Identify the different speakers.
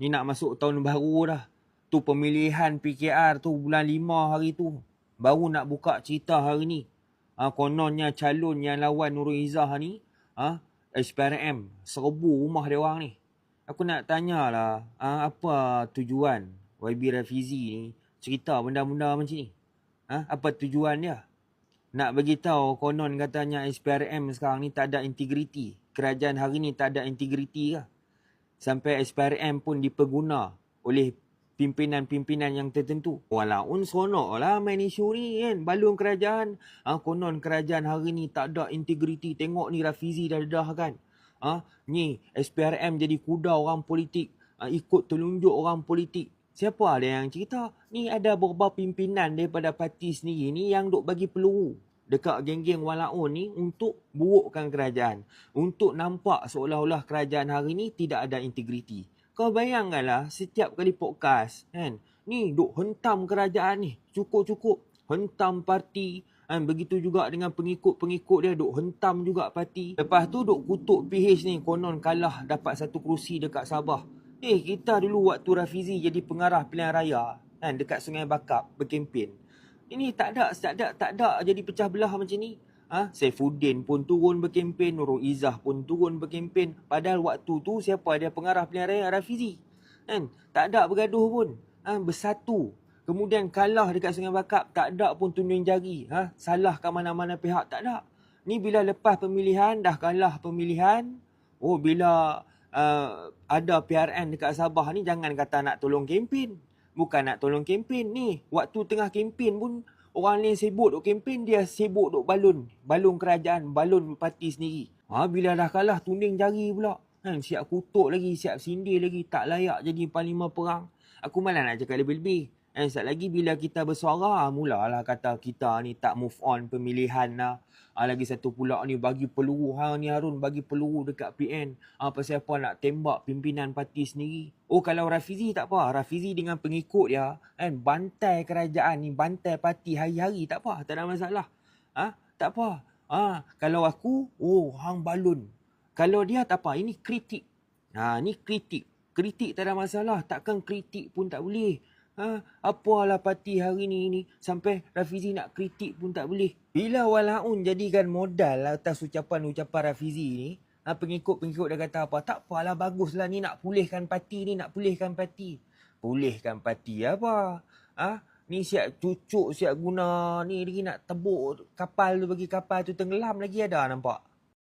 Speaker 1: Ni nak masuk tahun baru dah. Tu pemilihan PKR tu bulan 5 hari tu. Baru nak buka cerita hari ni. Ha, kononnya calon yang lawan Nurul Izzah ni. Ha, SPRM. Serbu rumah dia orang ni. Aku nak tanyalah. Ha, apa tujuan YB Rafizi ni cerita benda-benda macam ni? Ha, apa tujuan dia? Nak bagi tahu konon katanya SPRM sekarang ni tak ada integriti. Kerajaan hari ni tak ada integriti ke? Sampai SPRM pun diperguna oleh pimpinan-pimpinan yang tertentu. Walaupun seronok lah main isu ni kan. Balung kerajaan. Ha, konon kerajaan hari ni tak ada integriti. Tengok ni Rafizi dah dah kan. Ha, ni SPRM jadi kuda orang politik. Ha, ikut telunjuk orang politik. Siapa ada yang cerita? Ni ada beberapa pimpinan daripada parti sendiri ni yang duk bagi peluru dekat geng-geng walaun ni untuk burukkan kerajaan. Untuk nampak seolah-olah kerajaan hari ni tidak ada integriti. Kau bayangkanlah setiap kali podcast kan. Ni duk hentam kerajaan ni. Cukup-cukup hentam parti. Kan? Begitu juga dengan pengikut-pengikut dia duk hentam juga parti. Lepas tu duk kutuk PH ni konon kalah dapat satu kerusi dekat Sabah. Eh kita dulu waktu Rafizi jadi pengarah pilihan raya kan dekat Sungai Bakap berkempen. Ini tak ada, tak ada, tak ada jadi pecah belah macam ni. Ha? Saifuddin pun turun berkempen, Nurul Izzah pun turun berkempen. Padahal waktu tu siapa dia pengarah pilihan raya Rafizi. Kan? Tak ada bergaduh pun. Ha? Bersatu. Kemudian kalah dekat Sungai Bakap, tak ada pun tunjuk jari. Ha? Salah ke mana-mana pihak, tak ada. Ni bila lepas pemilihan, dah kalah pemilihan. Oh, bila uh, ada PRN dekat Sabah ni, jangan kata nak tolong kempen. Bukan nak tolong kempen ni. Waktu tengah kempen pun, Orang lain sibuk duk kempen, dia sibuk duk balun. Balun kerajaan, balun parti sendiri. Ha, bila dah kalah, tuning jari pula. Kan, siap kutuk lagi, siap sindir lagi. Tak layak jadi panglima perang. Aku malah nak cakap lebih-lebih. Dan eh, lagi bila kita bersuara, mulalah kata kita ni tak move on pemilihan lah. Ha, lagi satu pula ni bagi peluru. Ha, ni Harun bagi peluru dekat PN. Ha, pasal apa nak tembak pimpinan parti sendiri. Oh kalau Rafizi tak apa. Rafizi dengan pengikut dia. Kan, bantai kerajaan ni. Bantai parti hari-hari. Tak apa. Tak ada masalah. Ha, tak apa. Ha, kalau aku, oh hang balun. Kalau dia tak apa. Ini kritik. Ha, ni kritik. Kritik tak ada masalah. Takkan kritik pun tak boleh. Ha, apalah parti hari ni ni sampai Rafizi nak kritik pun tak boleh. Bila walaun jadikan modal atas ucapan-ucapan Rafizi ni, ha, pengikut-pengikut dia kata apa? Tak apalah baguslah ni nak pulihkan parti ni, nak pulihkan parti. Pulihkan parti apa? Ha? Ni siap cucuk, siap guna ni lagi nak tebuk kapal tu bagi kapal tu tenggelam lagi ada nampak.